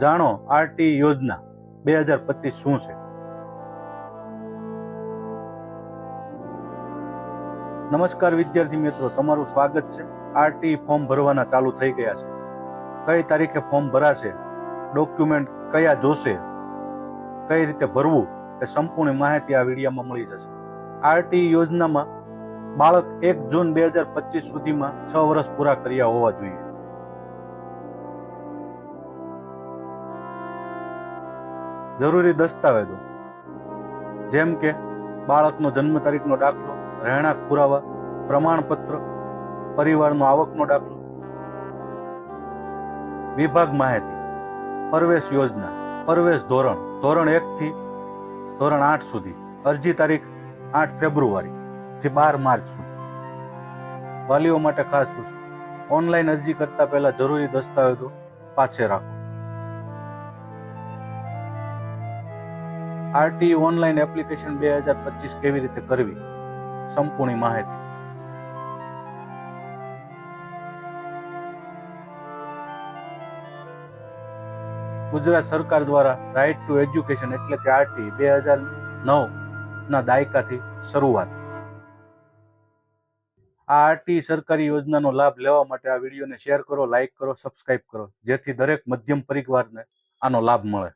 જાણો આરટી યોજના બે હજાર પચીસ શું છે? નમસ્કાર વિદ્યાર્થી મિત્રો, તમારું સ્વાગત છે. આરટી ફોર્મ ભરવાના ચાલુ થઈ ગયા છે. કઈ તારીખે ફોર્મ ભરાશે? ડોક્યુમેન્ટ કયા જોશે? કઈ રીતે ભરવું? એ સંપૂર્ણ માહિતી આ વિડીયોમાં મળી જશે. આરટી યોજનામાં બાળક એક જૂન બે હજાર પચીસ સુધીમાં છ વર્ષ પૂરા કર્યા હોવા જોઈએ. જરૂરી દસ્તાવેજો. જેમ કે બાળકનો જન્મ તારીખનો દાખલો, રહેણાંક પુરાવા, પ્રમાણપત્ર, પરિવારનો આવકનો દાખલો. વિભાગ માહિતી. પરવેશ યોજના. પરવેશ ધોરણ. ધોરણ એકથી ધોરણ આઠ સુધી. અરજી તારીખ આઠ ફેબ્રુઆરી થી બાર માર્ચ સુધી. વાલીઓ માટે ખાસ ઓનલાઈન અરજી કરતા પહેલા જરૂરી દસ્તાવેજો પાછે રાખો. આરટી ઓનલાઈન એપ્લિકેશન બે હજાર પચીસ કેવી રીતે કરવી? સંપૂર્ણ માહિતી. ગુજરાત સરકાર દ્વારા રાઇટ ટુ એજ્યુકેશન એટલે કે આરટી બે હજાર નવ ના દાયકાથી શરૂઆત. આ આરટી સરકારી યોજનાનો લાભ લેવા માટે આ વિડીયોને શેર કરો લાઇક કરો સબસ્ક્રાઇબ કરો, જેથી દરેક મધ્યમ પરિવારને આનો લાભ મળે.